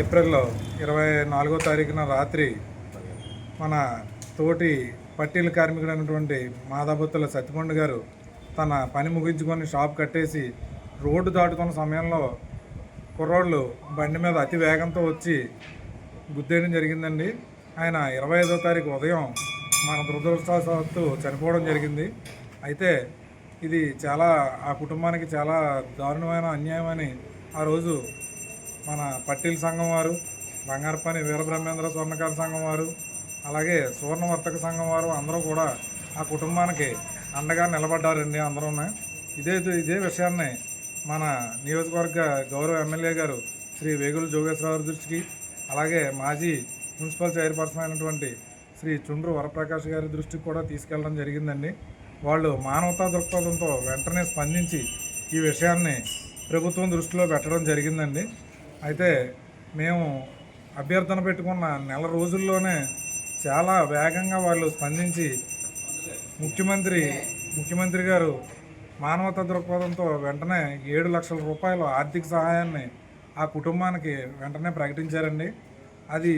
ఏప్రిల్లో ఇరవై నాలుగో తారీఖున రాత్రి మన తోటి పట్టీల కార్మికుడు అయినటువంటి మాదాబుత్తుల సత్యకొండ గారు తన పని ముగించుకొని షాప్ కట్టేసి రోడ్డు దాటుతున్న సమయంలో కుర్రోళ్ళు బండి మీద అతి వేగంతో వచ్చి గుద్దేయడం జరిగిందండి. ఆయన ఇరవై ఐదో తారీఖు ఉదయం మన దురదృష్టవశాత్తు చనిపోవడం జరిగింది. అయితే ఇది చాలా ఆ కుటుంబానికి చాలా దారుణమైన అన్యాయం అని ఆ రోజు మన పట్టీల సంఘం వారు బంగారపని వీరబ్రహ్మేంద్ర స్వర్ణకార సంఘం వారు అలాగే సువర్ణ వర్తక సంఘం వారు అందరూ కూడా ఆ కుటుంబానికి అండగా నిలబడ్డారండి అందరూ. ఇదే ఇదే విషయాన్ని మన నియోజకవర్గ గౌరవ ఎమ్మెల్యే గారు శ్రీ వేగుల జోగేశ్వరరావు దృష్టికి అలాగే మాజీ మున్సిపల్ చైర్పర్సన్ అయినటువంటి శ్రీ చుండ్రు వరప్రకాష్ గారి దృష్టికి కూడా తీసుకెళ్ళడం జరిగిందండి. వాళ్ళు మానవతా దృక్పథంతో వెంటనే స్పందించి ఈ విషయాన్ని ప్రభుత్వం దృష్టిలో పెట్టడం జరిగిందండి. అయితే మేము అభ్యర్థన పెట్టుకున్న నెల రోజుల్లోనే చాలా వేగంగా వాళ్ళు స్పందించి ముఖ్యమంత్రి ముఖ్యమంత్రి గారు మానవతా దృక్పథంతో వెంటనే ఏడు లక్షల రూపాయల ఆర్థిక సహాయాన్ని ఆ కుటుంబానికి వెంటనే ప్రకటించారండి. అది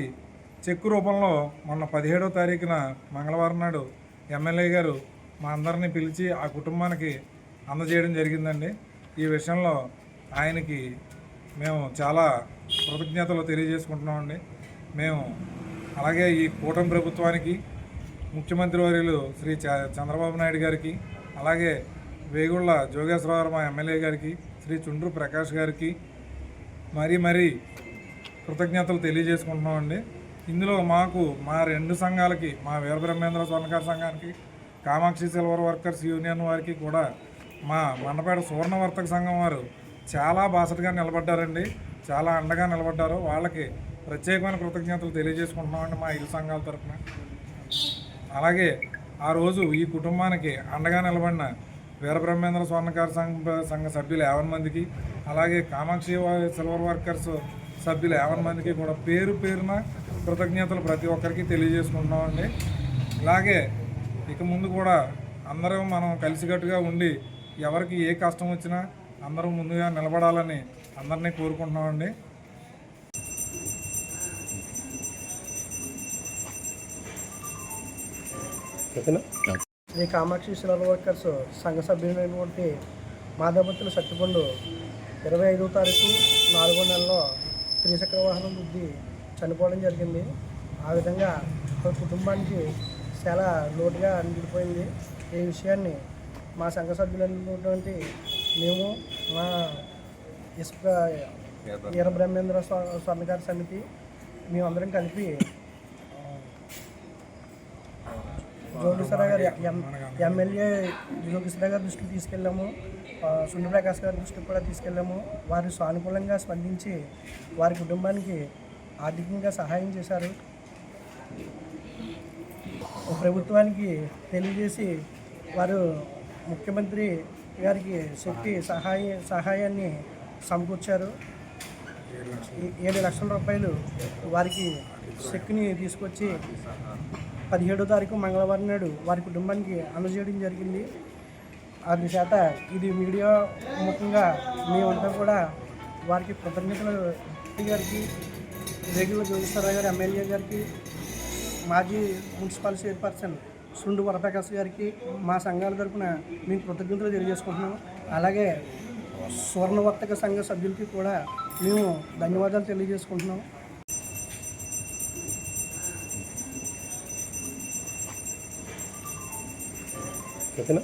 చెక్కు రూపంలో మొన్న పదిహేడో తారీఖున మంగళవారం నాడు ఎమ్మెల్యే గారు మా అందరినీ పిలిచి ఆ కుటుంబానికి అందజేయడం జరిగిందండి. ఈ విషయంలో ఆయనకి మేము చాలా కృతజ్ఞతలు తెలియజేసుకుంటున్నామండి. మేము అలాగే ఈ కూటమి ప్రభుత్వానికి ముఖ్యమంత్రి వర్యులు శ్రీ చ- చంద్రబాబు నాయుడు గారికి అలాగే వేగుళ్ళ జోగేశ్వరరావు మా ఎమ్మెల్యే గారికి శ్రీ చుండ్రు ప్రకాష్ గారికి మరీ మరీ కృతజ్ఞతలు తెలియజేసుకుంటున్నామండి. ఇందులో మాకు మా రెండు సంఘాలకి మా వీరబ్రహ్మేంద్ర స్వర్ణకార సంఘానికి కామాక్షి సిల్వర్ వర్కర్స్ యూనియన్ వారికి కూడా మా మండపేట సువర్ణ వర్తక సంఘం వారు చాలా బాసటగా నిలబడ్డారండి. చాలా అండగా నిలబడ్డారు. వాళ్ళకి ప్రత్యేకమైన కృతజ్ఞతలు తెలియజేసుకుంటున్నామండి మా ఇరు సంఘాల తరఫున. అలాగే ఆ రోజు ఈ కుటుంబానికి అండగా నిలబడిన వీరబ్రహ్మేంద్ర స్వర్ణకార సంఘ సంఘ సభ్యులు యావన్ మందికి అలాగే కామాక్షి సిల్వర్ వర్కర్స్ సభ్యులు యావన్ మందికి కూడా పేరు పేరున కృతజ్ఞతలు ప్రతి ఒక్కరికి తెలియజేసుకుంటున్నామండి. ఇలాగే ఇక ముందు కూడా అందరం మనం కలిసికట్టుగా ఉండి ఎవరికి ఏ కష్టం వచ్చినా అందరూ ముందుగా నిలబడాలని అందరినీ కోరుకుంటున్నామండి. శ్రీ కామాక్షి సిల్వర్ వర్కర్స్ సంఘ సభ్యులైనటువంటి మాధవపత్రుల సత్యపండు ఇరవై ఐదో తారీఖు నాలుగో నెలలో త్రిచక్ర వాహనం బుద్ధి చనిపోవడం జరిగింది. ఆ విధంగా ఒక కుటుంబానికి చాలా లోటుగా అనిపిపోయింది ఈ విషయాన్ని మా సంఘ సభ్యులైనటువంటి మేము మా ఇసుక ఈర బ్రహ్మేంద్ర స్వామి స్వర్ణకార సమితి మేమందరం కలిపి జోగేశ్వర గారు ఎం- ఎమ్మెల్యే జోగేశ్వర గారి దృష్టికి తీసుకెళ్ళాము. ఆ, సూర్యప్రకాష్ గారి దృష్టికి కూడా తీసుకెళ్ళాము. వారు సానుకూలంగా స్పందించి వారి కుటుంబానికి ఆర్థికంగా సహాయం చేశారు. ప్రభుత్వానికి తెలియజేసి వారు ముఖ్యమంత్రి గారికి శక్తి సహాయ సహాయాన్ని సమకూర్చారు. ఏడు లక్షల రూపాయలు వారికి చెక్ని తీసుకొచ్చి పదిహేడో తారీఖు మంగళవారం నాడు వారి కుటుంబానికి అందజేయడం జరిగింది. అందుచేత ఇది మీడియా ముఖ్యంగా మేమంతా కూడా వారికి కృతజ్ఞతలు గారికి రెగ్యులర్ జోగేశ్వరరావు గారి ఎమ్మెల్యే గారికి మాజీ మున్సిపల్ చైర్పర్సన్ సుండు వరప్రకాష్ గారికి మా సంఘాల తరఫున మేము కృతజ్ఞతలు తెలియజేసుకుంటున్నాం అలాగే స్వర్ణవర్తక సంఘ సభ్యులకి కూడా మేము ధన్యవాదాలు తెలియజేసుకుంటున్నాం ఓకేనా